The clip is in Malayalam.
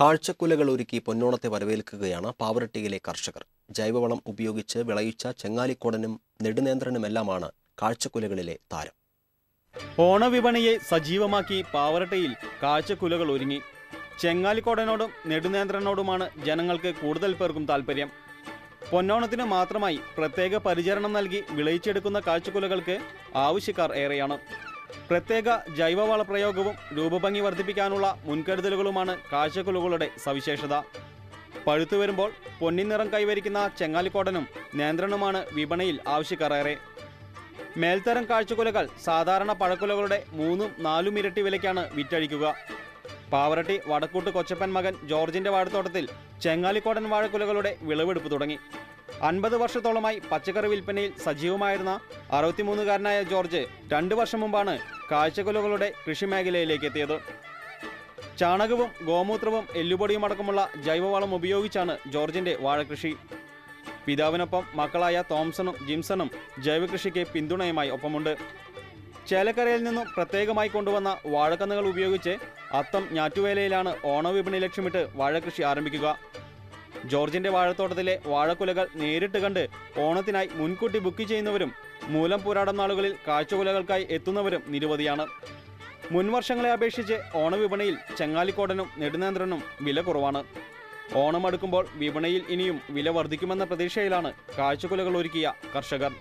കാഴ്ചക്കുലകൾ ഒരുക്കി പൊന്നോണത്തെ വരവേൽക്കുകയാണ് പാവറട്ടിയിലെ കർഷകർ. ജൈവവളം ഉപയോഗിച്ച് വിളയിച്ച ചെങ്ങാലിക്കോടനും നെടുനേന്ത്രനുമെല്ലാമാണ് കാഴ്ചക്കുലകളിലെ താരം. ഓണവിപണിയെ സജീവമാക്കി പാവറട്ടയിൽ കാഴ്ചക്കുലകൾ ഒരുങ്ങി. ചെങ്ങാലിക്കോടനോടും നെടുനേന്ത്രനോടുമാണ് ജനങ്ങൾക്ക് കൂടുതൽ പേർക്കും താല്പര്യം പൊന്നോണത്തിന് മാത്രമായി പ്രത്യേക പരിചരണം നൽകി വിളയിച്ചെടുക്കുന്ന കാഴ്ചക്കുലകൾക്ക് ആവശ്യക്കാർ ഏറെയാണ്. പ്രത്യേക ജൈവവള പ്രയോഗവും രൂപഭംഗി വർദ്ധിപ്പിക്കാനുള്ള മുൻകരുതലുകളുമാണ് കാഴ്ചക്കുലകളുടെ സവിശേഷത. പഴുത്തു വരുമ്പോൾ പൊന്നിൻ നിറം കൈവരിക്കുന്ന ചെങ്ങാലിക്കോടനും നേന്ത്രനുമാണ് വിപണിയിൽ ആവശ്യക്കാറേറെ മേൽത്തരം കാഴ്ചക്കുലകൾ സാധാരണ പഴക്കുലകളുടെ മൂന്നും നാലും ഇരട്ടി വിലയ്ക്കാണ് വിറ്റഴിക്കുക. പാവറട്ടി വടക്കൂട്ട് കൊച്ചപ്പൻ മകൻ ജോർജിന്റെ വാഴത്തോട്ടത്തിൽ ചെങ്ങാലിക്കോടൻ വാഴക്കുലകളുടെ വിളവെടുപ്പ് തുടങ്ങി. അൻപത് വർഷത്തോളമായി പച്ചക്കറി വിൽപ്പനയിൽ സജീവമായിരുന്ന അറുപത്തിമൂന്നുകാരനായ ജോർജ് രണ്ട് വർഷം മുമ്പാണ് കാഴ്ചക്കുലകളുടെ കൃഷിമേഖലയിലേക്ക് എത്തിയത്. ചാണകവും ഗോമൂത്രവും എല്ലുപൊടിയും അടക്കമുള്ള ജൈവവളം ഉപയോഗിച്ചാണ് ജോർജിന്റെ വാഴകൃഷി. പിതാവിനൊപ്പം മക്കളായ തോംസണും ജിംസണും ജൈവകൃഷിക്ക് പിന്തുണയുമായി ഒപ്പമുണ്ട്. ചേലക്കരയിൽ നിന്നും പ്രത്യേകമായി കൊണ്ടുവന്ന വാഴക്കന്നുകൾ ഉപയോഗിച്ച് അത്തം ഞാറ്റുവേലയിലാണ് ഓണവിപണി ലക്ഷ്യമിട്ട് വാഴകൃഷി ആരംഭിക്കുക. ജോർജിന്റെ വാഴത്തോട്ടത്തിലെ വാഴക്കുലകൾ നേരിട്ട് കണ്ട് ഓണത്തിനായി മുൻകൂട്ടി ബുക്ക് ചെയ്യുന്നവരും മൂലം പോരാടം നാളുകളിൽ കാഴ്ചകുലകൾക്കായി എത്തുന്നവരും നിരവധിയാണ്. മുൻവർഷങ്ങളെ അപേക്ഷിച്ച് ഓണവിപണിയിൽ ചെങ്ങാലിക്കോടനും നെടുനേന്ദ്രനും വില കുറവാണ്. ഓണം അടുക്കുമ്പോൾ വിപണിയിൽ ഇനിയും വില വർദ്ധിക്കുമെന്ന പ്രതീക്ഷയിലാണ് കാഴ്ചക്കുലകൾ ഒരുക്കിയ കർഷകർ.